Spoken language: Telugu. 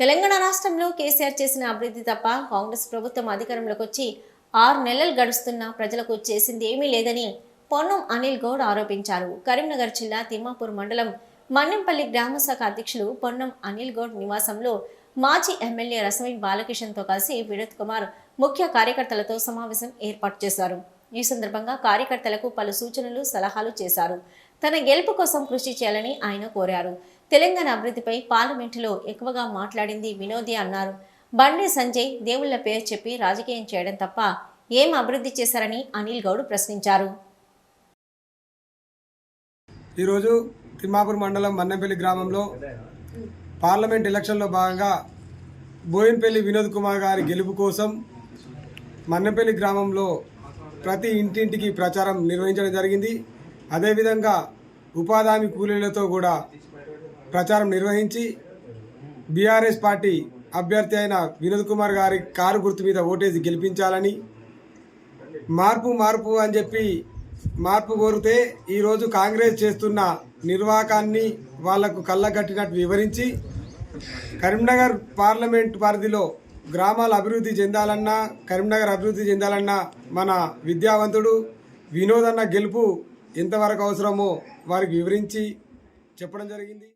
తెలంగాణ రాష్ట్రంలో కేసీఆర్ చేసిన అభివృద్ధి తప్ప కాంగ్రెస్ ప్రభుత్వం అధికారంలోకి వచ్చి ఆరు నెలలు గడుస్తున్నా ప్రజలకు చేసింది ఏమీ లేదని పొన్నం అనిల్ గౌడ్ ఆరోపించారు. కరీంనగర్ జిల్లా తిమ్మాపూర్ మండలం మన్నెంపల్లి గ్రామ శాఖ అధ్యక్షులు పొన్నం అనిల్ గౌడ్ నివాసంలో మాజీ ఎమ్మెల్యే రసమి బాలకిషన్తో కలిసి వినోద్ కుమార్ ముఖ్య కార్యకర్తలతో సమావేశం ఏర్పాటు చేశారు. ఈ సందర్భంగా కార్యకర్తలకు పలు సూచనలు సలహాలు చేశారు. తన గెలుపు కోసం కృషి చేయాలని ఆయన కోరారు. తెలంగాణ అభివృద్ధిపై పార్లమెంటులో ఎక్కువగా మాట్లాడింది వినోది అన్నారు. బండి సంజయ్ దేవుళ్ళ పేరు చెప్పి రాజకీయం చేయడం తప్ప ఏం అభివృద్ధి చేశారని అనిల్ గౌడ్ ప్రశ్నించారు. ఈరోజు తిమ్మాపూర్ మండలం మన్నెపల్లి గ్రామంలో పార్లమెంట్ ఎలక్షన్లో భాగంగా బోయిన్పల్లి వినోద్ కుమార్ గారి గెలుపు కోసం మన్నెపల్లి గ్రామంలో ప్రతి ఇంటింటికి ప్రచారం నిర్వహించడం జరిగింది. అదేవిధంగా ఉపాధి కూలీలతో కూడా ప్రచారం నిర్వహించి బీఆర్ఎస్ పార్టీ అభ్యర్థి అయిన వినోద్ కుమార్ గారి కారు గుర్తు మీద ఓటేసి గెలిపించాలని మార్పు మార్పు అని చెప్పి మార్పు కోరితే ఈరోజు కాంగ్రెస్ చేస్తున్న నిర్వాహకాన్ని వాళ్ళకు కళ్ళగట్టినట్టు వివరించి కరీంనగర్ పార్లమెంట్ పరిధిలో గ్రామాలు అభివృద్ధి చెందాలన్నా కరీంనగర్ అభివృద్ధి చెందాలన్నా మన విద్యావంతుడు వినోదన్న గెలుపు ఎంతవరకు అవసరమో వారికి వివరించి చెప్పడం జరిగింది.